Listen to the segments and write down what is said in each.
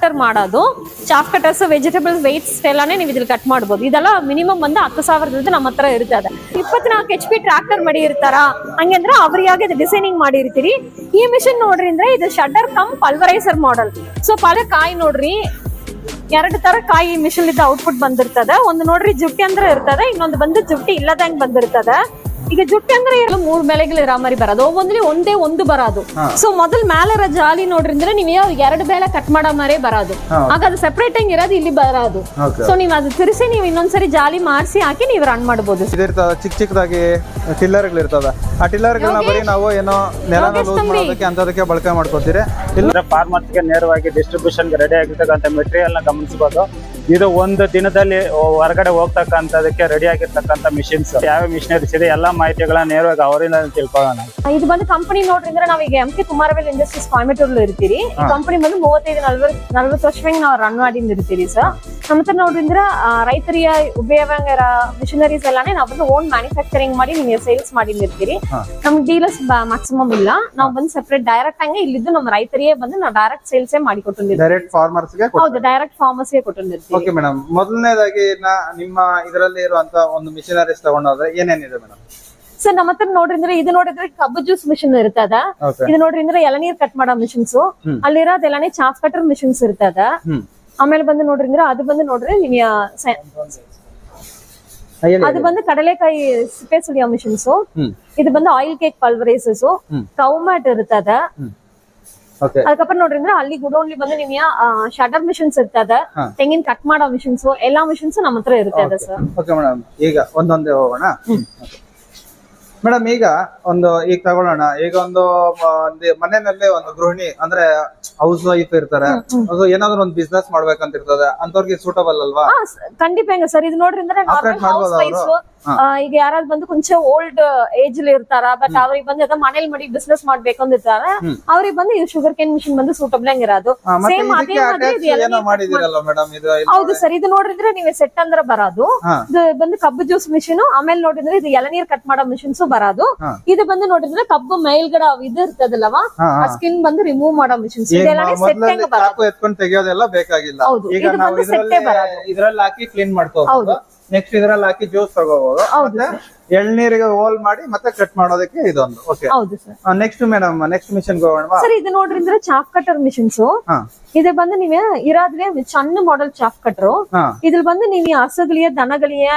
Cutter ಮಾಡೋದು. Chaff cutters vegetables weights ಎಲ್ಲಾನೇ ನೀವು ಇದ್ರಲ್ಲಿ ಕಟ್ ಮಾಡ್ಬೋದು. ಇದೆಲ್ಲ ಮಿನಿಮಮ್ ಬಂದು ಹತ್ತು ಸಾವಿರದ ನಮ್ಮ ಹತ್ರ ಇರ್ತದೆ ಇಪ್ಪತ್ನಾಲ್ಕು ಎಚ್ ಪಿ ಟ್ರಾಕ್ಟರ್ ಮಡಿ ಇರ್ತಾರ ಹಂಗಂದ್ರೆ ಅವ್ರಿಗೆ ಇದು ಡಿಸೈನಿಂಗ್ ಮಾಡಿರ್ತೀರಿ. ಈ ಮಿಷಿನ್ ನೋಡ್ರಿ ಅಂದ್ರೆ ಇದು ಶಟರ್ ಕಮ್ ಪಲ್ವರೈಸರ್ ಮಾಡಲ್ ಸೊ ಪಲ ಕಾಯಿ ನೋಡ್ರಿ. ಎರಡು ತರ ಕಾಯಿ ಮಿಷಿನ್ ಇದ್ದ ಔಟ್ಪುಟ್ ಬಂದಿರ್ತದ. ಒಂದು ನೋಡ್ರಿ ಜುಟ್ಟಿ ಅಂದ್ರೆ ಇರ್ತದ, ಇನ್ನೊಂದು ಬಂದು ಜುಟ್ಟಿ ಇಲ್ಲದಂಗ್ ಬಂದಿರ್ತದ. ಈಗ ಜುಟ್ಟಿ ಅಂದ್ರೆ ಎರಡು ಮೂರ್ ಬೆಳೆಗಳು ರಾಮರಿ ಬರೋದು. ಒಂದ್ಲಿ ಒಂದೇ ಒಂದು ಬರೋದು. ಸೊ ಮೊದಲ್ ಮೇಲೆ ಜಾಲಿ ನೋಡ್ರಿ ಅಂದ್ರೆ ನೀವು ಎರಡು ಬೇಳೆ ಕಟ್ ಮಾಡೋ ಮರೆ ಬರೋದು. ಆಗ ಅದು ಸೆಪರೇಟ್ ಆಗಿ ಇರೋದು ಇಲ್ಲಿ ಬರೋದು. ಸೊ ನೀವ್ ಅದು ತಿರ್ಸಿ ನೀವು ಇನ್ನೊಂದ್ಸರಿ ಜಾಲಿ ಮಾಡಿಸಿ ಹಾಕಿ ನೀವು ರನ್ ಮಾಡಬಹುದು ಚಿಕ್ಕ ಚಿಕ್ಕದಾಗಿ ಟಿಲ್ಲರ್ಗಳು ಇರ್ತದ. ಆ ಟಿಲ್ಲರ್ಗಳನ್ನ ಬರೀ ನಾವು ಏನೋ ನೆಲ ಲೂಸ್ ಮಾಡೋದಕ್ಕೆ ಅಂತದಕ್ಕೆ ಬಳಕೆ ಮಾಡ್ಕೊತೀರಿ. ಇಲ್ಲ. ಫಾರ್ಮರ್ಸ್ಗೆ ನೇರವಾಗಿ ಡಿಸ್ಟ್ರಿಬ್ಯೂಷನ್ಗೆ ರೆಡಿ ಆಗಿರ್ತಕ್ಕಂಥ ಮೆಟೀರಿಯಲ್ನ ಗಮನಿಸಬಹುದು ಇದು ಒಂದು ದಿನದಲ್ಲಿ ಹೊರಗಡೆ ಹೋಗ್ತಕ್ಕಂಥದಕ್ಕೆ ರೆಡಿ ಆಗಿರ್ತಕ್ಕಂಥ ಮಿಷಿನ್ಸ್ ಯಾವ ಮಿಷನರೀಸ್ ಇದೆ ಎಲ್ಲ ಮಾಹಿತಿಗಳನ್ನ ನೇರವಾಗಿ ಅವರಿಂದ ತಿಳ್ಕೊಳ್ಳೋಣ. ಇದು ಬಂದು ಕಂಪನಿ ನೋಡ್ರಿ ಅಂದ್ರೆ ನಾವೀಗ M K Kumaravel Industries Coimbatore ಇರ್ತೀರಿ. ಈ ಕಂಪನಿ ಬಂದು ಮೂವತ್ತೈದು ನಲ್ವತ್ ನಲ್ವತ್ತು ವರ್ಷವಾಗಿ ನಾವು ರನ್ ಮಾಡಿಂದ ಇರ್ತೀರಿ ಸರ್ ನಮ್ಮ ಹತ್ರ ನೋಡ್ರಿ ಅಂದ್ರೆ ಆ, ರೈತರಿಯ ಉಪಯೋಗ ಮಿಷನರೀಸ್ ಎಲ್ಲಾನೇ ನಾವು ಬಂದು ಓನ್ ಮ್ಯಾನುಫ್ಯಾಕ್ಚರಿಂಗ್ ಮಾಡಿ ನಿಮಗೆ ಸೇಲ್ಸ್ ಮಾಡಿಂದ ಇರ್ತೀರಿ. ಹಾ. ನಮ್ ಡೀಲರ್ಸ್ ಮ್ಯಾಕ್ಸಿಮಮ್ ಇಲ್ಲ. ನಾವು ಬಂದು ಸೆಪರೇಟ್ ಡೈರೆಕ್ಟ್ ಹಂಗೆ ಇಲ್ಲಿದ್ದು ನಮ್ಮ ರೈತರಿಗೆ ಬಂದು ನಾವು ಡೈರೆಕ್ಟ್ ಸೇಲ್ಸೇ ಮಾಡಿ ಕೊಟ್ಟಿರ್ತೀವಿ ಡೈರೆಕ್ಟ್ ಫಾರ್ಮರ್ಸ್ಗೆ ಹೌದು ಡೈರೆಕ್ಟ್ ಫಾರ್ಮರ್ಸ್ಗೆ ಕೊಟ್ಟಿರ್ತೀವಿ ಓಕೆ ಮೇಡಮ್ ಮೊದಲನೇದಾಗಿ ನಾ- ನಿಮ್ಮ ಇದರಲ್ಲಿ ಇರುವಂತ ಒಂದು ಮಿಷನರೀಸ್ ತಗೊಂಡೋದ್ರೆ ಏನೇನಿದೆ ಮೇಡಮ್ ಸರ್ ನಮ್ಮ ಹತ್ರ ನೋಡ್ರಿ ಅಂದ್ರೆ ಇದು ನೋಡಿದ್ರೆ ಕಬ್ಬು ಜ್ಯೂಸ್ ಮಿಷಿನ್ ಇರ್ತದ ಇದು ನೋಡ್ರಿ ಅಂದ್ರೆ ಎಳನೀರ್ ಕಟ್ ಮಾಡೋ ಮಿಷಿನ್ಸ್. ಅಲ್ಲಿರೋದ್ ಎಲ್ಲಾನೇ ಚಾಫ್ ಕಟರ್ ಮಿಷಿನ್ಸ್ ಇರ್ತದ ಆಮೇಲೆ ಬಂದು ನೋಡ್ರಿ ಅಂದ್ರೆ ಅದು ಬಂದು ನೋಡ್ರಿ ನೀವು ಅದು ಬಂದು ಕಡಲೆಕಾಯಿ ಸಿಪ್ಪೆ ಸುಲಿಯೋ ಮಿಷಿನ್ಸ್ ಇದು ಬಂದು oil cake pulverisers cow cow mat ಇರ್ತದ ಅದಕ್ಕಪ್ಪ ನೋಡ್ರಿ ಅಂದ್ರೆ ಅಲ್ಲಿ ಗುಡೋನ್ಲಿ ಬಂದು ನಿಮ್ಗೆ ಶಟರ್ ಮಿಷಿನ್ಸ್ ಇರ್ತದ ತೆಂಗಿನ ಕಟ್ ಮಾಡೋ ಮಿಷಿನ್ಸ್ ಎಲ್ಲಾ ಮಿಷಿನ್ಸ್ ನಮ್ಮ ಹತ್ರ ಇರ್ತದ ಸರ್ ಓಕೆ ಮೇಡಮ್ ಈಗ ಒಂದೊಂದೇ ಹೋಗೋಣ. ಮೇಡಮ್ ಈಗ ಒಂದು ಈಗ ತಗೊಳ್ಳೋಣ. ಈಗ ಒಂದು ಮನೆಯಲ್ಲಿ ಒಂದು ಗೃಹಿಣಿ ಅಂದ್ರೆ ಹೌಸ್ ವೈಫ್ ಇರ್ತಾರೆ. ಅದು ಏನಾದ್ರು ಒಂದು ಬಿಸ್ನೆಸ್ ಮಾಡ್ಬೇಕಂತ ಇರ್ತದೆ ಅಂತವ್ರಿಗೆ ಸೂಟಬಲ್ ಅಲ್ವಾ ಖಂಡಿತ ಹೆಂಗ ಸರ್ ಇದು ನೋಡ್ರಿ ಅಂದ್ರೆ ಈಗ ಯಾರಾದ್ರು ಬಂದು ಕೊಂಚ ಓಲ್ಡ್ ಏಜ್ ಅಲ್ಲಿ ಇರ್ತಾರ ಬಟ್ ಅವ್ರಿಗೆ ಬಂದು ಅದ ಮನೇಲಿ ಮಾಡಿ ಬಿಸ್ನೆಸ್ ಮಾಡ್ಬೇಕು ಅಂದಿರ್ತಾರ ಅವ್ರಿಗೆ ಬಂದು ಇದು ಶುಗರ್ ಕೇನ್ ಮಿಷಿನ್ ಬಂದು ಸೂಟಬಲ್ ಇರೋದು. ಆ, ಸೇಮ್ ಅದೇ ಹೌದು ಸರ್ ಇದು ನೋಡಿದ್ರೆ ನೀವೇ ಸೆಟ್ ಅಂದ್ರೆ ಬರೋದು. ಇದು ಬಂದು ಕಬ್ಬು ಜ್ಯೂಸ್ ಮಿಷಿನ್ ಆಮೇಲೆ ನೋಡಿದ್ರೆ ಇದು ಎಳನೀರ್ ಕಟ್ ಮಾಡೋ ಮಿಷಿನ್ಸ್ ಬರೋದು. ಇದು ಬಂದು ನೋಡಿದ್ರೆ ಕಬ್ಬು ಮೇಲ್ಗಡೆ ಇದು ಇರ್ತದಲ್ಲವ ಸ್ಕಿನ್ ಬಂದು ರಿಮೂವ್ ಮಾಡೋ ಮಿಷಿನ್ ಎತ್ಕೊಂಡು ತೆಗಿಯೋದೆಲ್ಲ ಬೇಕಾಗಿಲ್ಲ. ಹೌದು, ಇದು ಬಂದು ಇದ್ರಲ್ಲಿ ಸೆಟ್ಟೇ ಬರೋದು. ಇದ್ರಲ್ಲಿ ಹಾಕಿ ಕ್ಲೀನ್ ಮಾಡ್ಕೋಬಹುದು. ನೆಕ್ಸ್ಟ್ ಇದ್ರಲ್ಲಿ ಹಾಕಿ ಜ್ಯೂಸ್ ತಗೋಬಹುದು ಹೌದು ಮತ್ತೆ ಎಳ್ನೀರಿಗೆ ಹೋಲ್ ಮಾಡಿ ಮತ್ತೆ ಕಟ್ ಮಾಡೋದಕ್ಕೆ ಇದೊಂದು. ಓಕೆ ಹೌದು sir next madam next machine ಹೋಗೋಣ ಸರ್ ಇದು ನೋಡ್ರಿ ಚಾಪ್ ಕಟರ್ ಮಿಷಿನ್ಸ್ ಇದೆ ಬಂದು ನೀವೇ ಇರಾದ್ರೆ ಸಣ್ಣ ಮಾಡೆಲ್ ಚಾಪ್ ಕಟ್ರು ಇದ್ರಲ್ಲಿ ಬಂದು ನೀವು ಹಸುಗಳಿಯ ದನಗಳಿಯ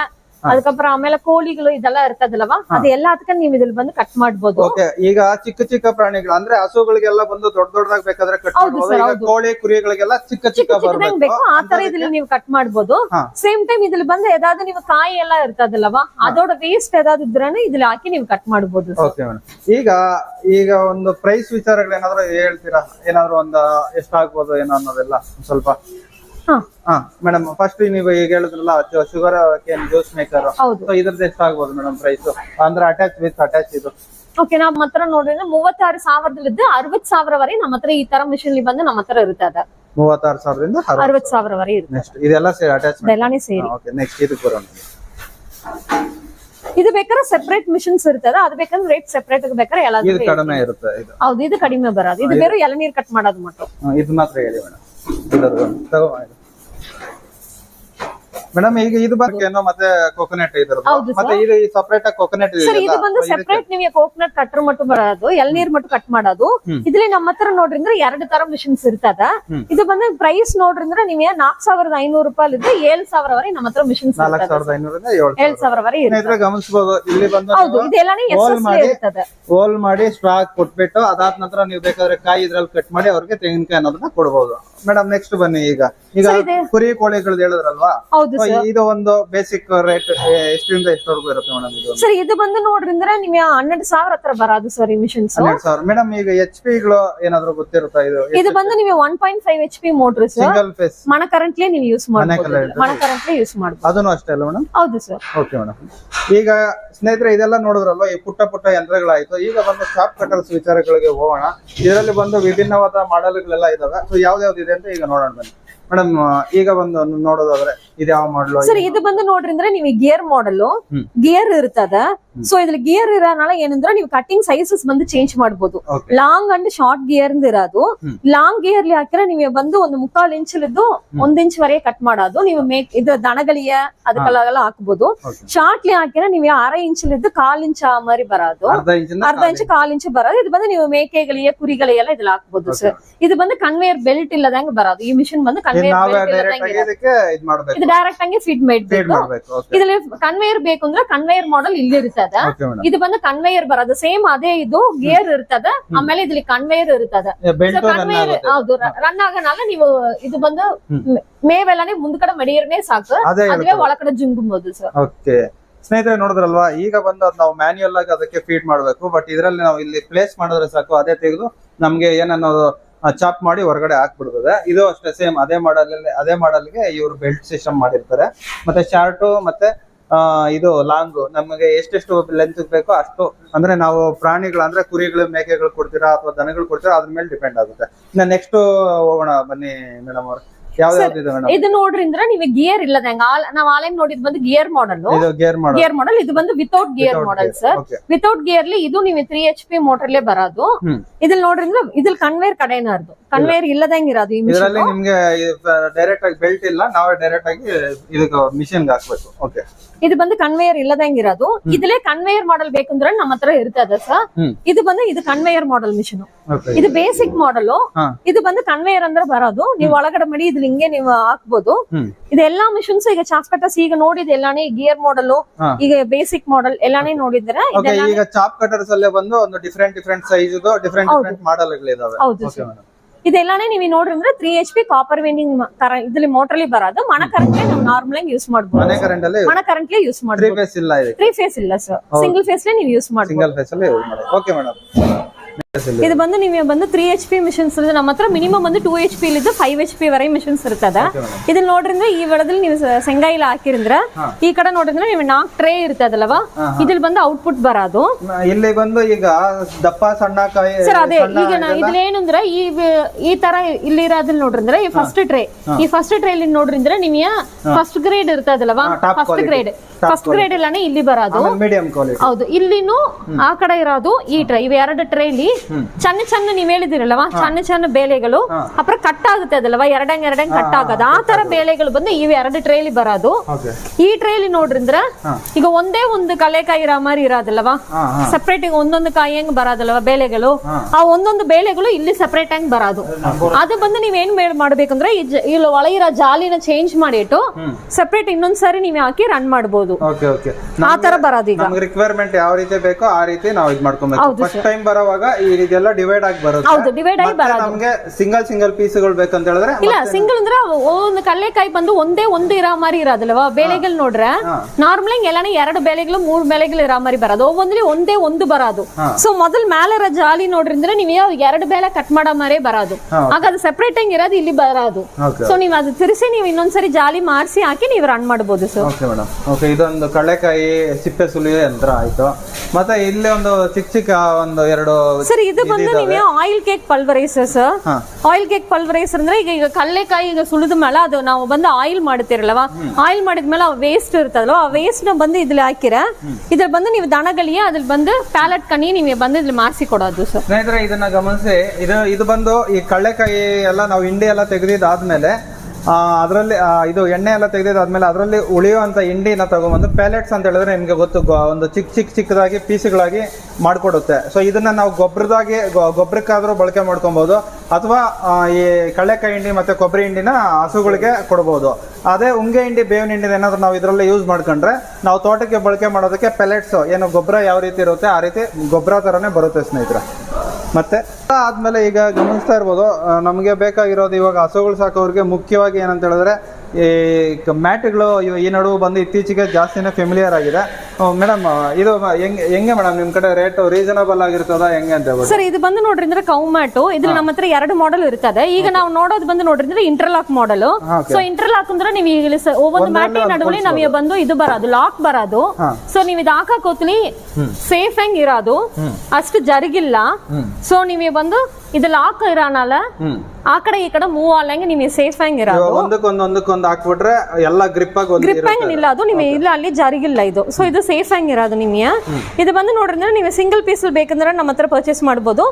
ಅದಕ್ಕಪ್ಪ ಆಮೇಲೆ ಕೋಳಿಗಳು ಇದೆಲ್ಲ ಇರ್ತದಲ್ಲವಾ? ಅದ ಎಲ್ಲದಕ್ಕೆ ನೀವು ಇದ್ರಲ್ಲಿ ಬಂದು ಕಟ್ ಮಾಡಬಹುದು ಓಕೆ ಈಗ ಚಿಕ್ಕ ಚಿಕ್ಕ ಪ್ರಾಣಿಗಳು ಅಂದ್ರೆ ಹಸುಗಳಿಗೆಲ್ಲ ಬಂದು ದೊಡ್ಡ ದೊಡ್ಡದಾಗಿ ಬೇಕಾದ್ರೆ ಕಟ್ ಮಾಡಬಹುದು ಕೋಳಿ ಕುರಿಗಳಿಗೆಲ್ಲ ಚಿಕ್ಕ ಚಿಕ್ಕ ಬೇಕು ಆ ಇದ್ರಲ್ಲಿ ನೀವು ಕಟ್ ಮಾಡಬಹುದು ಸೇಮ್ ಟೈಮ್ ಇದ್ರಲ್ಲಿ ಬಂದು ಯಾವ್ದಾದ್ರು ನೀವು ಕಾಯಿ ಎಲ್ಲ ಇರ್ತದಲ್ಲವಾ ಅದೋಡ ವೇಸ್ಟ್ ಯಾವ್ದಾದ್ರು ಇದ್ರೆ ಇದ್ರಲ್ಲಿ ಹಾಕಿ ನೀವು ಕಟ್ ಮಾಡಬಹುದು ಓಕೆ ಈಗ ಈಗ ಒಂದು ಪ್ರೈಸ್ ವಿಚಾರಗಳು ಏನಾದ್ರು ಹೇಳ್ತೀರಾ? ಏನಾದ್ರು ಒಂದು ಎಷ್ಟಾಗ್ಬೋದು ಏನೋ ಅನ್ನೋದೆಲ್ಲ ಸ್ವಲ್ಪ. ಮೇಡಮ್ ಫಸ್ಟ್ ನೀವು ಈಗ ಹೇಳಿದ್ರಲ್ಲ ಶುಗರ್ ಕೇನ್ ಜ್ಯೂಸ್ ಮೇಕರ್ ಹೌದು. ಸೊ ಇದ್ರದ್ದು ಎಷ್ಟಾಗ್ಬೋದು ಮೇಡಮ್ ಪ್ರೈಸ್ ಅಂದ್ರೆ ಅಟ್ಯಾಚ್ ವಿತ್ ಅಟ್ಯಾಚ್ ಇದು. ಓಕೆ ನಮ್ಮ ಹತ್ರ ನೋಡ್ರಿ ಮೂವತ್ತಾರು ಸಾವಿರದಲ್ಲಿದ್ದು ಅರವತ್ ಸಾವಿರವರೆಗೆ ನಮ್ಮ ಹತ್ರ ಈ ತರ ಮಿಷಿನ್ ಬಂದು ನಮ್ಮ ಹತ್ರ ಇರ್ತದ ಮೂವತ್ತಾರು ಸಾವಿರದಿಂದ ಅರವತ್ ಸಾವಿರವರೆಗೆ ಇರ್ತದೆ ನೆಕ್ಸ್ಟ್ ಇದೆಲ್ಲ ಸೇರಿ ಅಟ್ಯಾಚ್ಮೆಂಟ್ ಅದೆಲ್ಲಾನೇ ಸೇರಿ. ಓಕೆ ನೆಕ್ಸ್ಟ್ ಇದಕ್ಕೆ ಬರೋಣ. ಇದು ಬೇಕಾದ್ರೆ ಸೆಪರೇಟ್ ಮಿಷನ್ಸ್ ಇರ್ತದ ಅದು ಬೇಕಾದ್ರೆ ರೇಟ್ ಸೆಪರೇಟ್ ಬೇಕಾದ್ರೆ ಇದು ಎಲ್ಲ ಕಡಿಮೆ ಇರುತ್ತೆ ಇದು. ಹೌದು ಇದು ಕಡಿಮೆ ಬರೋದು. ಇದು ಬೇರೆ ಎಳನೀರ್ ಕಟ್ ಮಾಡೋದು ಮಟ್ಟು ಹಾ, ಇದು ಮಾತ್ರ ಹೇಳಿ ಮೇಡಮ್ Devam edelim. ಮೇಡಮ್ ಈಗ ಇದು ಬಗ್ಗೆ ಏನೋ ಮತ್ತೆ ಕೋಕೋನಟ್ ಇದ್ರದ್ದು. ಮತ್ತೆ ಇದು ಸಪರೇಟ್ ಆಗಿ ಕೊಕೊನೆಟ್ ಸರ್ ಇದು ಬಂದು ಸೆಪರೇಟ್ ನೀವು ಕೋಕೋನಟ್ ಕಟ್ರ್ ಮಟ್ಟು ಬರೋದು ಎಳ್ನೀರ್ ಮಟ್ಟು ಕಟ್ ಮಾಡೋದು. ಇದ್ರಲ್ಲಿ ನಮ್ಮ ಹತ್ರ ನೋಡ್ರಿ ಅಂದ್ರೆ ಎರಡು ತರ ಮಿಷಿನ್ಸ್ ಇರ್ತದ. ಇದು ಬಂದು ಪ್ರೈಸ್ ನೋಡ್ರಿ ಅಂದ್ರೆ ನಿಮಗೆ ನಾಲ್ಕ್ ಸಾವಿರದ ಐನೂರು ರೂಪಾಯಿ ಏಳ್ ಸಾವಿರವರೆಗೆ ನಮ್ಮ ಹತ್ರ ಮಿಷನ್ಸ್ ನಾಲ್ಕು ಸಾವಿರದ ಐನೂರಿಂದ ಏಳು ಸಾವಿರವರೆಗೆ ಗಮನಿಸಬಹುದು ಇಲ್ಲಿ ಬಂದು ಹೌದು ಇದೆಲ್ಲಾನೇ ಮಾಡಿ. ಹೋಲ್ ಮಾಡಿ ಸ್ಟಾಕ್ ಕೊಟ್ಬಿಟ್ಟು ಅದಾದ ನಂತರ ನೀವು ಬೇಕಾದ್ರೆ ಕಾಯಿ ಇದ್ರಲ್ಲಿ ಕಟ್ ಮಾಡಿ ಅವ್ರಿಗೆ ತೆಂಗಿನಕಾಯಿ ಅನ್ನೋದನ್ನ ಕೊಡಬಹುದು ಮೇಡಮ್ ನೆಕ್ಸ್ಟ್ ಬನ್ನಿ ಈಗ. ಈಗ ಕುರಿ ಕೋಳಿಗಳು ಹೇಳಿದ್ರಲ್ವಾ? ಹೌದು ಇದು ಒಂದು ಬೇಸಿಕ್ ರೇಟ್ ಎಷ್ಟರಿಂದ ಎಷ್ಟವರೆಗೂ ಇರುತ್ತೆ ಮೇಡಮ್ ಇದು? ಸರ್ ಇದು ಬಂದು ನೋಡ್ರಿ ಅಂದ್ರೆ ನಿಮಗೆ ಹನ್ನೆರಡು ಸಾವಿರ ಹತ್ರ ಬರೋದು ಸರ್ ಈ ಮಿಷನ್ಸ್ ಹನ್ನೆರಡು ಸಾವಿರ. ಮೇಡಮ್ ಈಗ ಎಚ್ ಪಿಗಳು ಏನಾದ್ರು ಗೊತ್ತಿರುತ್ತಾ ಇದು? ಇದು ಬಂದು ನಿಮಗೆ one point five H P motor sir single phase ಮಣ ಕರೆಂಟ್ಲಿ ನೀವು ಯೂಸ್ ಮಾಡ್ಬೋದು. current. ಮಣ ಕರೆಂಟ್ಲಿ ಯೂಸ್ ಮಾಡ್ಬೋದು. ಅದನ್ನು ಅಷ್ಟೇ ಅಲ್ಲ ಮೇಡಮ್ ಹೌದು ಸರ್ ಓಕೆ ಮೇಡಮ್ ಈಗ ಸ್ನೇಹಿತರೆ ಇದೆಲ್ಲ ನೋಡಿದ್ರಲ್ವಾ? ಈ ಪುಟ್ಟ ಪುಟ್ಟ ಯಂತ್ರಗಳಾಯ್ತು. ಈಗ ಬಂದು ಶಾಪ್ ಕಟರ್ಸ್ ವಿಚಾರಗಳಿಗೆ ಹೋಗೋಣ. ಇದರಲ್ಲಿ ಬಂದು ವಿಭಿನ್ನವಾದ ಮಾಡೆಲ್ಗಳೆಲ್ಲ ಇದಾವೆ. ಸೊ ಯಾವ್ದು ಇದೆ ಅಂತ ಈಗ ನೋಡೋಣ ಬನ್ನಿ. ಮೇಡಮ್ ಈಗ ಬಂದು ನೋಡೋದಾದ್ರೆ ಇದು ಯಾವ ಮಾಡಲು ಸರ್ ಇದು ಬಂದು ನೋಡ್ರಿ ಅಂದ್ರೆ ನೀವು ಗಿಯರ್ ಮಾಡಲ್. ಗಿಯರ್ ಇರ್ತದ. ಸೊ ಇದ್ರಲ್ಲಿ ಗಿಯರ್ ಇರೋನಾல ಏನಂದ್ರೆ ನೀವು ಕಟ್ಟಿಂಗ್ ಸೈಜಸ್ ಬಂದು ಚೇಂಜ್ ಮಾಡ್ಬೋದು okay long and short gear ಇರೋದು ಹ್ಮ್. ಲಾಂಗ್ ಗಿಯರ್ಲಿ ಹಾಕಿದ್ರೆ ನೀವು ಬಂದು ಒಂದು ಮುಕ್ಕಾಲ್ ಇಂಚಲಿದ್ದು ಒಂದ್ ಇಂಚ್ ವರೆಗೆ ಕಟ್ ಮಾಡೋದು ನೀವು ಮೇಕ್ ಇದು ದನಗಳಿಯ ಅದಕ್ಕೆಲ್ಲ ಹಾಕ್ಬೋದು ಓಕೆ ಶಾರ್ಟ್ಲಿ ಹಾಕಿದ್ರೆ ನೀವು ಅரை ಇಂಚಲಿದ್ದು ಕಾಲ್ ಇಂಚ ಮರಿ ಬರೋದು ಅರ್ಧ ಇಂಚಿಂದ ಅರ್ಧ ಇಂಚ್ ಕಾಲ್ ಇಂಚ್ ಬರೋದು ಇದು ಬಂದು ನೀವು ಮೇಕೆಗಳಿಗೆ ಕುರಿಗಳಿಗೆಲ್ಲ ಇದ್ರಲ್ಲಿ ಹಾಕ್ಬೋದು ಸರ್ ಇದು ಬಂದು ಕನ್ವೇಯರ್ ಬೆಲ್ಟ್ ಇಲ್ಲದಂಗೆ ಬರೋದು ಈ ಮಿಷಿನ್ ಬಂದು ಇದ್ ಕನ್ವೇಯರ್ ನಾವೇ ಬೆಲ್ಟ್ ಡೈರೆಕ್ಟ್ ಇಲ್ಲದಂಗೆ ಆಗಿ ಇದಕ್ಕೆ ಇದ್ ಮಾಡ್ಬೇಕು ಇದು ಡೈರೆಕ್ಟ್ ಹಂಗೆ ಫೀಡ್ ಫೀಡ್ ಮಾಡ್ಬೇಕು ಮಾಡ್ಬೇಕು ಓಕೆ ಇದ್ರಲ್ಲಿ ಕನ್ವೇಯರ್ ಬೇಕು ಅಂದ್ರೆ ಕನ್ವೇಯರ್ ಮಾಡಲ್ ಇಲ್ಲಿ ಇರ್ತದ. ಇದು ಬಂದು ಕನ್ವೇಯರ್ ಬರೋದು. ಸೇಮ್ ಅದೇ ಇದು ಗೇರ್ ಇರ್ತದ. ಆಮೇಲೆ ಇದ್ರಲ್ಲಿ ಕನ್ವೇಯರ್ ಇರ್ತದ. ಕನ್ವೇಯರ್ ಹೌದು ರನ್ ಆಗನಲ್ಲ ನೀವು ಇದು ಬಂದು. ಮೇವೆಲ್ಲಾನೇ ಮುಂದ್ ಕಡೆ ಮಡಿಯರ್ನೇ ಸಾಕು. ಅದೇ ಅದುವೇ ಒಳಗಡೆ ಜುಂಗುಬೋದು ಸರ್ ಓಕೆ ಸ್ನೇಹಿತರೆ ನೋಡಿದ್ರಲ್ವಾ? ಈಗ ಬಂದು ಅದ್ ನಾವು ಮ್ಯಾನ್ಯಲ್ ಆಗಿ ಅದಕ್ಕೆ ಫೀಡ್ ಮಾಡ್ಬೇಕು. ಬಟ್ ಇದರಲ್ಲಿ ನಾವು ಇಲ್ಲಿ ಪ್ಲೇಸ್ ಮಾಡಿದ್ರೆ ಸಾಕು. ಅದೇ ತೆಗೆದು ನಮ್ಗೆ ಏನನ್ನೋದು ಚಾಪ್ ಮಾಡಿ ಹೊರಗಡೆ ಹಾಕ್ಬಿಡ್ತದೆ. ಇದು ಅಷ್ಟೇ ಸೇಮ್ ಅದೇ ಮಾಡಲ್ ಅದೇ ಮಾಡಲ್ಗೆ ಇವರು ಬೆಲ್ಟ್ ಸಿಸ್ಟಮ್ ಮಾಡಿರ್ತಾರೆ. ಮತ್ತೆ ಶಾರ್ಟು ಮತ್ತೆ ಇದು ಲಾಂಗ್. ನಮಗೆ ಎಷ್ಟೆಷ್ಟು ಲೆಂತ್ ಬೇಕೋ ಅಷ್ಟು ಅಂದ್ರೆ ನಾವು ಪ್ರಾಣಿಗಳು ಅಂದ್ರೆ ಕುರಿಗಳು ಮೇಕೆಗಳು ಕೊಡ್ತೀರಾ ಅಥವಾ ದನಗಳು ಕೊಡ್ತೀರಾ ಅದ್ರ ಮೇಲೆ ಡಿಪೆಂಡ್ ಆಗುತ್ತೆ. ಇನ್ನ ನೆಕ್ಸ್ಟ್ ಹೋಗೋಣ ಬನ್ನಿ ಮೇಡಮ್ ಅವ್ರ. ಇದೆ ನೋಡ್ರಿ ಅಂದ್ರೆ ನೀವು ಗಿಯರ್ ಇಲ್ಲದ ನಾವ್ ಆನ್ಲೈನ್ ನೋಡಿದ್ ಬಂದು ಗಿಯರ್ ಮಾಡಲ್ ಇದು ಗೇರ್ ಮಾಡಲ್ ಗಿಯರ್ ಮಾಡಲ್ ಇದು ಬಂದು without gear model sir without ಗಿಯರ್ಲಿ ಇದು ನೀವು ತ್ರೀ ಎಚ್ ಪಿ ಮೋಟರ್ಲೇ ಬರೋದು. ಇದ್ರಲ್ಲಿ ನೋಡ್ರಿ ಅಂದ್ರೆ ಇದ್ರಲ್ಲಿ ಕನ್ವೇರ್ ಕಡೆನ ಇರೋದು. ಕನ್ವೇರ್ ಇಲ್ಲದಂಗ್ ಇರೋದು ಇದರಲ್ಲಿ ನಿಮ್ಗೆ ಡೈರೆಕ್ಟ್ ಆಗಿ ಬೆಲ್ಟ್ ಇಲ್ಲ ನಾವೇ ಡೈರೆಕ್ಟ್ ಆಗಿ ಇದಕ್ಕೆ ಮಿಷಿನ್ ಹಾಕ್ಬೇಕು. ಓಕೆ ಇದು ಬಂದು ಕನ್ವೇಯರ್ ಇಲ್ಲದಂಗಿರೋದು ಇರೋದು. ಇದ್ರಲ್ಲೇ ಕನ್ವೇಯರ್ ಮಾಡಲ್ ಬೇಕಂದ್ರೆ ನಮ್ಮ ಹತ್ರ ಇರ್ತದೆ ಸರ್. ಇದು ಬಂದು ಇದು ಕನ್ವೇಯರ್ ಮಾಡಲ್ ಮಿಷನ್ ಇದು ಬೇಸಿಕ್ ಮಾಡಲ್ ಇದು ಬಂದು ಕನ್ವೇಯರ್ ಅಂದ್ರೆ ಬರೋದು. ನೀವು ಒಳಗಡೆ ಮಾಡಿ ಇದ್ ಹಿಂಗೆ ನೀವು ಹಾಕ್ಬೋದು. ಇದೆಲ್ಲಾ ಮಿಷನ್ಸ್ ಈಗ ಚಾಪ್ ಕಟರ್ಸ್ ಈಗ ನೋಡಿದ ಎಲ್ಲಾನೇ ಗಿಯರ್ ಮಾಡಲ್. ಈಗ ಬೇಸಿಕ್ ಮಾಡಲ್ ಎಲ್ಲಾನೇ ನೋಡಿದ್ರೆ ಈಗ ಚಾಪ್ ಕಟರ್ಸ್ ಅಲ್ಲೇ ಬಂದು ಒಂದು different different size different different model ಹೌದು ಇದೆಲ್ಲಾನೇ ನೀವು ನೋಡ್ರಿ ಅಂದ್ರೆ three H P copper winding ಇದ್ರಲ್ಲಿ ಮೋಟರ್ಲಿ ಬರೋದು ಮಣ ಕರೆಂಟ್ ನಾವು ನಾರ್ಮಲ್ ಆಗಿ ಯೂಸ್ ಮನೆ ಮಾಡ್ಬೋದು ಕರೆಂಟ್ ಅಲ್ಲಿ ಮಣ ಕರೆಂಟ್ಲಿ ಯೂಸ್ ತ್ರೀ ಮಾಡ್ಬೋದು ಫೇಸ್ ಇಲ್ಲ ಇದಕ್ಕೆ ತ್ರೀ ಫೇಸ್ ಇಲ್ಲ ಸರ್ ಸಿಂಗಲ್ ಫೇಸ್ ನೀವು ಯೂಸ್ ಮಾಡ್ಬೋದು ಸಿಂಗಲ್ ಫೇಸ್ ಅಲ್ಲಿ ಯೂಸ್ ಮಾಡಿ ಓಕೆ ಮೇಡಮ್ ಇದು ಬಂದು ನೀವು ಬಂದು ತ್ರೀ ಎಚ್ ಪಿ ಮಿಷನ್ಸ್ ನಮ್ಮ ಹತ್ರ ಮಿನಿಮಮ್ ಒಂದು ಟೂ ಎಚ್ ಪಿ ಇಲ್ಲಿದ್ದು ಫೈವ್ ಎಚ್ ಪಿ ವರೆಗೆ ಮಿಷನ್ಸ್ ಇರ್ತದ. ಇದನ್ನ ನೋಡ್ರಿಂದ ಈ ಒಳದಲ್ಲಿ ನೀವು ಶೇಂಗಾಯಿಲ ಹಾಕಿರಂದ್ರ ಈ ಕಡೆ ನೋಡಿದ್ರೆ ನೀವು ನಾಲ್ಕು ಟ್ರೇ ಇರ್ತದಲ್ವಾ ಇದ್ರಲ್ಲಿ ಬಂದು ಔಟ್ಪುಟ್ ಬರೋದು. ಇಲ್ಲಿ ಬಂದು ಈಗ ದಪ್ಪ ಸಣ್ಣ ಕಾಯಿ ಸರ್ ಅದೇ ಈಗ ಇದ್ರಲ್ಲಿ ಏನಂದ್ರೆ ಈ ಈ ತರ ಇಲ್ಲಿ ಇರೋದ್ರಲ್ಲಿ ನೋಡ್ರಿಂದ್ರೆ ಈ ಫಸ್ಟ್ ಟ್ರೇ ಈ ಫಸ್ಟ್ ಟ್ರೇ ಇಲ್ಲಿ ನೋಡ್ರಿಂದ್ರೆ ನಿಮ್ಗೆ ಫಸ್ಟ್ ಗ್ರೇಡ್ ಇರ್ತದಲ್ವಾ ಫಸ್ಟ್. ಗ್ರೇಡ್ ಫಸ್ಟ್ ಗ್ರೇಡ್ ಎಲ್ಲಾನೇ ಇಲ್ಲಿ ಬರೋದು. ಆಮೇಲೆ ಮೀಡಿಯಂ ಕ್ವಾಲಿಟಿ ಹೌದು ಇಲ್ಲಿನೂ ಆ ಕಡೆ ಇರೋದು ಈ ಟ್ರೈ ಇವೆರಡು ಎರಡು ಟ್ರೇಲಿ ಚೆನ್ನ ಚೆನ್ನ ನೀವ್ ಹೇಳಿದಿರಲ್ಲವಾ ಸಣ್ಣ ಚೆನ್ನ ಬೇಳೆಗಳು. ಅಪ್ರ ಕಟ್ ಆಗುತ್ತೆ ಅದಲ್ವಾ? ಎರಡಂಗ್ ಎರಡಂಗ್ ಕಟ್ ಆಗದ ಆ ತರ ಬೇಳೆಗಳು ಬಂದು ಇವ್ ಎರಡು ಟ್ರೇಲಿ ಬರೋದು. ಈ ಟ್ರೈಲಿ ನೋಡ್ರಿಂದ್ರ ಈಗ ಒಂದೇ ಒಂದು ಕಲೆಕಾಯಿ ಇರೋ ಮಾರಿ ಇರೋದಲ್ವಾ ಸಪ್ರೇಟ್ ಈಗ ಒಂದೊಂದು ಕಾಯಿ ಹೆಂಗ್ ಬರೋದಲ್ವಾ ಬೇಳೆಗಳು? ಆ ಒಂದೊಂದು ಬೇಳೆಗಳು ಇಲ್ಲಿ ಸಪ್ರೇಟ್ ಹಂಗ್ ಬರೋದು. ಅದು ಬಂದು ನೀವ್ ಏನ್ ಮಾಡ್ಬೇಕಂದ್ರೆ ಇಲ್ಲಿ ಒಳಗಿರೋ ಜಾಲಿನ ಚೇಂಜ್ ಮಾಡಿಟ್ಟು ಸಪ್ರೇಟ್ ಇನ್ನೊಂದ್ಸರಿ ನೀವ್ ಹಾಕಿ ರನ್ ಮಾಡ್ಬೋದು. ಆ ತರ ಬರೋದು ಈಗ ರಿಕ್ವೈರ್ಮೆಂಟ್ ಯಾವ ರೀತಿ ಬೇಕೋ ಆ ರೀತಿ ನಾವು ಇದು ಮಾಡ್ಕೊಬೇಕು. ಫಸ್ಟ್ ಟೈಮ್ ಬರೋವಾಗ ಈ ಇದೆಲ್ಲ ಡಿವೈಡ್ ಆಗಿ ಬರುತ್ತೆ. ಹೌದು ಡಿವೈಡ್ ಆಗಿ ಬರುತ್ತೆ ಬರೋದು. ನಮ್ಗೆ ಸಿಂಗಲ್ ಸಿಂಗಲ್ ಪೀಸ್ಗಳು ಬೇಕಂತ ಹೇಳಿದ್ರೆ ಇಲ್ಲ ಸಿಂಗಲ್ ಅಂದ್ರೆ ಒಂದು ಕಲ್ಲೆಕಾಯಿ ಬಂದು ಒಂದೇ ಒಂದು ಇರೋ ಮಾರಿ ಇರೋದಿಲ್ವಾ? ಬೇಳೆಗಳು ನೋಡ್ರೆ ನಾರ್ಮಲಿ ಎಲ್ಲಾನೇ ಎರಡು ಬೇಳೆಗಳು ಮೂರು ಬೇಳೆಗಳು ಇರೋ ಮಾರಿ ಬರೋದು. ಒಂದ್ಲಿ ಒಂದೇ ಒಂದು ಬರೋದು. ಸೊ ಮೊದಲ್ ಮೇಲೆ ಇರೋ ಜಾಲಿ ನೋಡ್ರಿ ಅಂದ್ರೆ ನೀವು ಯಾವ ಎರಡು ಬೇಳೆ ಕಟ್ ಮಾಡೋ ಮಾರೇ ಬರೋದು. ಆಗ ಅದು ಸೆಪರೇಟ್ ಆಗಿ ಇರೋದು ಇಲ್ಲಿ ಬರೋದು. ಸೊ ನೀವು ಅದು ತಿರ್ಸಿ ನೀವು ಇನ್ನೊಂದ್ಸರಿ ಜಾಲಿ ಮಾರ್ಸಿ ಹಾಕಿ ನೀವು ರನ್ ಮಾಡ್ಬೋದು ಸರ್ ಓಕೆ ಮೇಡಮ್ ಓಕೆ ಇದೊಂದು ಕಳೆಕಾಯಿ ಸಿಪ್ಪೆ ಸುಲಿಯೋ ಯಂತ್ರ ಆಯ್ತು. ಮತ್ತೆ ಇಲ್ಲಿ ಒಂದು ಚಿಕ್ಕ ಚಿಕ್ಕ ಒಂದು ಎರಡು ಸರ್ ಇದು ಬಂದು ನೀವು ಆಯಿಲ್ ಕೇಕ್ ಪಲ್ವರೈಸರ್ ಸರ್ ಹಾ ಆಯಿಲ್ ಕೇಕ್ ಪಲ್ವರೈಸರ್ ಅಂದ್ರೆ ಈಗ ಈಗ ಕಲ್ಲೆಕಾಯಿ ಈಗ ಸುಳಿದ ಮೇಲೆ ಅದು ನಾವು ಬಂದು ಆಯಿಲ್ ಮಾಡ್ತಿರಲ್ವ ಆಯಿಲ್ ಮಾಡಿದ್ಮೇಲೆ ಆ ವೇಸ್ಟ್ ಇರ್ತದಲ್ವ ಆ ವೇಸ್ಟ್ನ ಬಂದು ಇದ್ರಲ್ಲಿ ಹಾಕಿರ ಇದ್ರ ಬಂದು ನೀವು ದನಗಳಿಗೆ ಅದ್ರಲ್ಲಿ ಬಂದು ಪ್ಯಾಲೆಟ್ ಕಣಿ ನೀವು ಬಂದು ಇದ್ರಲ್ಲಿ ಮಾರ್ಸಿ ಕೊಡೋದು ಸರ್ ಸ್ನೇಹಿತರೆ ಇದನ್ನ ಗಮನಿಸಿ ಇದು ಇದು ಬಂದು ಈ ಕಡಲೆಕಾಯಿ ಎಲ್ಲ ನಾವು ಹಿಂಡಿ ಎಲ್ಲ ತೆಗೆದಿದ್ದಾದ್ಮೇಲೆ ಅದರಲ್ಲಿ ಇದು ಎಣ್ಣೆ ಎಲ್ಲ ತೆಗೆದಿದ್ದಾದ್ಮೇಲೆ ಅದರಲ್ಲಿ ಉಳಿಯುವಂಥ ಹಿಂಡಿನ ತಗೊಂಬಂದು ಪ್ಯಾಲೆಟ್ಸ್ ಅಂತ ಹೇಳಿದ್ರೆ ನಿಮಗೆ ಗೊತ್ತು ಒಂದು ಚಿಕ್ಕ ಚಿಕ್ಕ ಚಿಕ್ಕದಾಗಿ ಪೀಸ್ಗಳಾಗಿ ಮಾಡಿಕೊಡುತ್ತೆ. ಸೊ ಇದನ್ನ ನಾವು ಗೊಬ್ಬರದಾಗಿ ಗೊಬ್ಬರಕ್ಕಾದರೂ ಬಳಕೆ ಮಾಡ್ಕೊಬೋದು. ಅಥವಾ ಈ ಕಡಲೆಕಾಯಿ ಹಿಂಡಿ ಮತ್ತು ಕೊಬ್ಬರಿ ಹಿಂಡಿನ ಹಸುಗಳಿಗೆ ಕೊಡ್ಬೋದು. ಅದೇ ಉಂಗೆ ಹಿಂಡಿ, ಬೇವಿನ ಹಿಂಡಿನ ಏನಾದರೂ ನಾವು ಇದರಲ್ಲಿ ಯೂಸ್ ಮಾಡ್ಕೊಂಡ್ರೆ ನಾವು ತೋಟಕ್ಕೆ ಬಳಕೆ ಮಾಡೋದಕ್ಕೆ ಪ್ಯಾಲೆಟ್ಸು ಏನು ಗೊಬ್ಬರ ಯಾವ ರೀತಿ ಇರುತ್ತೆ, ಆ ರೀತಿ ಗೊಬ್ಬರ ಥರನೇ ಬರುತ್ತೆ ಸ್ನೇಹಿತರೆ. ಮತ್ತೆ? ಆದ್ಮೇಲೆ ಈಗ ಗಮನಿಸ್ತಾ ಇರ್ಬೋದು ನಮಗೆ ಬೇಕಾಗಿರೋದು ಇವಾಗ ಹಸುಗಳು ಸಾಕೋರಿಗೆ ಮುಖ್ಯವಾಗಿ ಏನಂತ ಹೇಳಿದ್ರೆ ಈ ಮ್ಯಾಟ್ಗಳು ಇವ- ಈ ನಡುವೆ ಬಂದು ಇತ್ತೀಚೆಗೆ ಜಾಸ್ತಿನೇ ಫೆಮಿಲಿಯರ್ ಆಗಿದೆ. ಮೇಡಮ್ ಇದು ಹೆಂಗೆ ಹೆಂಗೆ ಮೇಡಮ್ ನಿಮ್ ಕಡೆ ರೇಟ್ ರೀಸನಬಲ್ ಆಗಿರ್ತದ ಹೆಂಗೆ ಅಂತ ಹೇಳ್ಬೋದು ಸರ್ ಇದು ಬಂದು ನೋಡ್ರಿ ಅಂದ್ರೆ ಕೌ ಮ್ಯಾಟ್ ಇದ್ರ ನಮ್ಮ ಹತ್ರ ಎರಡು ಮಾಡೆಲ್ ಇರ್ತದೆ. ಈಗ ನಾವು ನೋಡೋದು ಬಂದು ನೋಡ್ರಿ ಅಂದ್ರೆ ಇಂಟರ್ಲಾಕ್ ಮಾಡೆಲ್ ಸೊ ಇಂಟರ್ಲಾಕ್ ಅಂದ್ರೆ ನೀವು ಈಗ ಒಂದು ಮ್ಯಾಟ್ ನಡುವೆ ನಮಗೆ ಬಂದು ಇದು ಬರೋದು ಲಾಕ್ ಬರೋದು. ಸೊ ನೀವು ಇದು ಹಾಕಕೋತ್ಲಿ ಸೇಫ್ ಹೆಂಗ್ ಇರೋದು? ಅಷ್ಟು ಜರುಗಿಲ್ಲ. ಸೊ ನಿಮಗೆ ಬಂದು ಇದು ಲಾಕ್ ಇರೋನಲ್ಲ ಆ ಕಡೆ ಈ ಕಡೆ ಮೂವ್ ಆಗಂಗೆ ನಿಮಗೆ ಸೇಫ್ ಆಗಿ ಇರೋದು ಒಂದಕ್ಕೊಂದ್ ಒಂದಕ್ಕೊಂದು ಹಾಕ್ಬಿಟ್ರೆ ಎಲ್ಲ ಗ್ರಿಪ್ ಆಗಿ ಗ್ರಿಪ್ ಆಗಿ ಇಲ್ಲ ಅದು ನಿಮಗೆ ಇಲ್ಲ ಅಲ್ಲಿ ಜಾರಿಗಿಲ್ಲ ಇದು ಸೊ ಇದು ಸೇಫ್ ಹಂಗ್ ಇರೋದು ನಿಮಗೆ ಇದು ಬಂದು ನೋಡಿದ್ರೆ ನೀವು ಸಿಂಗಲ್ ಪೀಸ್ ಬೇಕಂದ್ರೆ ನಮ್ಮ ಹತ್ರ ಪರ್ಚೇಸ್ ಮಾಡ್ಬೋದು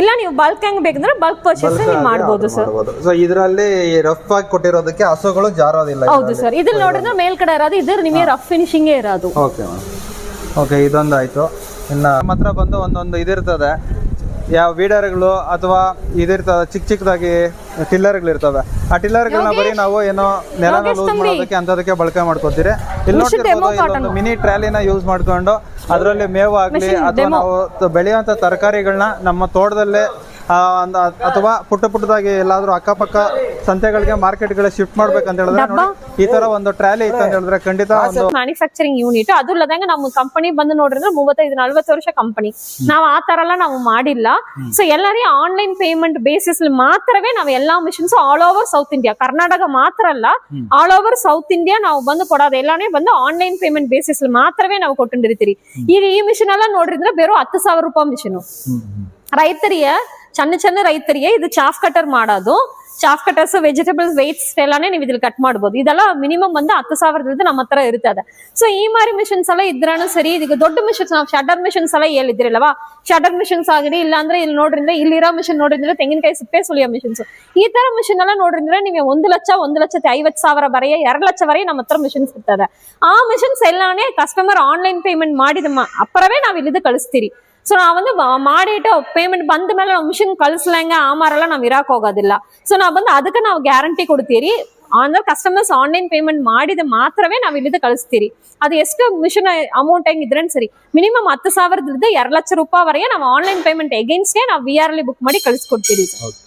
ಇಲ್ಲ ನೀವು ಬಲ್ಕ್ ಹಂಗ್ ಬೇಕಂದ್ರೆ ಬಲ್ಕ್ ಪರ್ಚೇಸ್ ನೀವು ಮಾಡ್ಬೋದು ಸರ್ ಸೋ ಇದರಲ್ಲಿ ರಫ್ ಆಗಿ ಕೊಟ್ಟಿರೋದಕ್ಕೆ ಹಸುಗಳು ಜಾರೋದಿಲ್ಲ ಹೌದು ಸರ್ ಇದ್ರಲ್ಲಿ ನೋಡಿದ್ರೆ ಮೇಲ್ಗಡೆ ಇರೋದು ಇದ್ರ ನಿಮಗೆ ರಫ್ ಫಿನಿಶಿಂಗ್ ಇರೋದು ಓಕೆ ಓಕೆ ಇದೊಂದು ಆಯ್ತು ಇನ್ನ ನಮ್ಮ ಹತ್ರ ಬಂದು ಒಂದೊಂದು ಇದಿರ್ತದೆ ಯಾವ ವೀಡರ್ಗಳು ಅಥವಾ ಇದಿರ್ತದ ಚಿಕ್ಕ ಚಿಕ್ಕದಾಗಿ ಟಿಲ್ಲರ್ಗಳು ಇರ್ತವೆ ಆ ಟಿಲ್ಲರ್ಗಳನ್ನ ಬರೀ ನಾವು ಏನೋ ನೆಲನ ಲೂಸ್ ಮಾಡೋದಕ್ಕೆ ಅಂತದಕ್ಕೆ ಬಳಕೆ ಮಾಡ್ಕೊತೀರಿ. ಇಲ್ಲಿ ನೋಡ್ತಿರ್ಬೋದು ಇಲ್ಲೊಂದು ಮಿನಿ ಟ್ರಾಲಿನ ಯೂಸ್ ಮಾಡ್ಕೊಂಡು ಅದರಲ್ಲಿ ಮೇವು ಆಗ್ಲಿ ಅಥವಾ ನಾವು ಬೆಳೆಯುವಂಥ ಬೆಳೆಯುವಂತ ತರಕಾರಿಗಳನ್ನ ನಮ್ಮ ತೋಟದಲ್ಲೇ ಅಥವಾ ಪುಟ್ಟ ಪುಟ್ಟದಾಗಿ ಎಲ್ಲಾದ್ರೂ ಅಕ್ಕಪಕ್ಕ ಸಂತೆಗಳಿಗೆ ಮಾರ್ಕೆಟ್ಗಳಿಗೆ ಶಿಫ್ಟ್ ಮಾಡ್ಬೇಕಂತ ಹೇಳಿದ್ರೆ ಈ ತರ ಒಂದು ಟ್ರಾಲಿ ಇತ್ತು ಅಂತ ಹೇಳಿದ್ರೆ ಖಂಡಿತ ಒಂದು ಮ್ಯಾನುಫ್ಯಾಕ್ಚರಿಂಗ್ ಯೂನಿಟ್ ಅದು ಇಲ್ಲದಂಗ ನಮ್ಮ ಕಂಪನಿ ಬಂದು ನೋಡಿದ್ರೆ ಮೂವತ್ತೈದು ನಲ್ವತ್ತು ವರ್ಷ ಕಂಪನಿ ನಾವು ಆ ತರ ಎಲ್ಲ ನಾವು ಮಾಡಿಲ್ಲ. ಸೊ ಎಲ್ಲರಿ ಆನ್ಲೈನ್ ಪೇಮೆಂಟ್ ಬೇಸಿಸ್ ಮಾತ್ರವೇ ನಾವು ಎಲ್ಲಾ missions all over South India Karnataka ಮಾತ್ರ ಅಲ್ಲ ಆಲ್ ಓವರ್ ಸೌತ್ ಇಂಡಿಯಾ ನಾವು ಬಂದು ಕೊಡೋದು. ಎಲ್ಲಾನೇ ಬಂದು ಆನ್ಲೈನ್ ಪೇಮೆಂಟ್ ಬೇಸಿಸ್ ಮಾತ್ರವೇ ನಾವು ಕೊಟ್ಟಿರ್ತೀರಿ ಈಗ ಈ ಮಿಷನ್ ಎಲ್ಲ ನೋಡಿದ್ರೆ ಬೇರೆ ಹತ್ತು ಸಾವಿರ ರೂಪಾಯಿ ಮಿಷನ್ ರೈತರಿಗೆ ಚಂದ ಚಂದ ರೈತರಿಗೆ ಇದು ಚಾಫ್ ಕಟರ್ ಮಾಡೋದು ಚಾಫ್ ಕಟರ್ಸ್ ವೆಜಿಟೇಬಲ್ಸ್ ವೇಟ್ಸ್ ಎಲ್ಲಾನೇ ನೀವು ಇದ್ರಲ್ಲಿ ಕಟ್ ಮಾಡ್ಬೋದು ಇದೆಲ್ಲ ಮಿನಿಮಮ್ ಬಂದು ಹತ್ತು ಸಾವಿರದಿಂದ ನಮ್ಮ ಹತ್ರ ಇರ್ತದೆ ಸೊ ಈ ಮಾರಿ ಮಿಷನ್ಸ್ ಎಲ್ಲ ಇದ್ರಾನು ಸರಿ ಈಗ ದೊಡ್ಡ ಮಿಷನ್ಸ್ ನಾವು ಶಟರ್ ಮಿಷನ್ಸ್ ಎಲ್ಲ ಹೇಳಿದ್ರಲ್ವಾ ಶಟರ್ ಮಿಷನ್ಸ್ ಆಗಲಿ ಇಲ್ಲಾಂದ್ರೆ ಇಲ್ಲಿ ನೋಡ್ರಿಂದ ಇಲ್ಲಿರೋ ಮಿಷನ್ ನೋಡಿದ್ರೆ ತೆಂಗಿನಕಾಯಿ ಸಿಪ್ಪೆ ಸುಲಿಯೋ ಮಿಷನ್ಸ್ ಈ ತರ ಮಿಷನ್ ಎಲ್ಲ ನೋಡಿದ್ರೆ ನಿಮಗೆ ಒಂದು ಲಕ್ಷ ಒಂದು ಲಕ್ಷದ ಐವತ್ತು ಸಾವಿರ ಬರೆಯ ಎರಡು ಲಕ್ಷವರೆಗೆ ನಮ್ಮ ಹತ್ರ ಮಿಷನ್ಸ್ ಇರ್ತದೆ ಆ ಮಿಷನ್ಸ್ ಎಲ್ಲಾನೇ ಕಸ್ಟಮರ್ ಆನ್ಲೈನ್ ಪೇಮೆಂಟ್ ಮಾಡಿದ ಮ- ಅಪ್ಪರವೇ ನಾವು ಇಲ್ಲಿದ್ದು ಕಳಿಸ್ತೀರಿ ಸೊ ನಾವು ಒಂದು ಬ- ಮಾಡಿಟ್ಟು ಪೇಮೆಂಟ್ ಬಂದ ಮೇಲೆ ನಾವು ಮಿಷಿನ್ ಕಳಿಸ್ಲಂಗ ಆ ಮಾರೆಲ್ಲ ನಾವು ಇರಾಕ್ ಹೋಗೋದಿಲ್ಲ ಸೊ ನಾವು ಬಂದು ಅದಕ್ಕೆ ನಾವು ಗ್ಯಾರಂಟಿ ಕೊಡ್ತೀರಿ ಅಂದ್ರೆ ಕಸ್ಟಮರ್ಸ್ ಆನ್ಲೈನ್ ಪೇಮೆಂಟ್ ಮಾಡಿದ ಮಾತ್ರವೇ ನಾವು ಇಲ್ಲಿಂದ ಕಳಿಸ್ತೀರಿ ಅದು ಎಷ್ಟು ಮಿಷನ್ ಅಮೌಂಟ್ ಹೆಂಗಿದ್ರೆ ಸರಿ ಮಿನಿಮಮ್ ಹತ್ತು ಸಾವಿರದಿಂದ ಎರಡು ಲಕ್ಷ ರೂಪಾಯಿವರೆಗೆ ನಾವು ಆನ್ಲೈನ್ ಪೇಮೆಂಟ್ ಎಗೇನ್ಸ್ಗೆ ನಾವು ವಿ ಆರ್ ಅಲ್ಲಿ ಬುಕ್ ಮಾಡಿ ಕಳಿಸ್ಕೊಡ್ತೀರಿ ಓಕೆ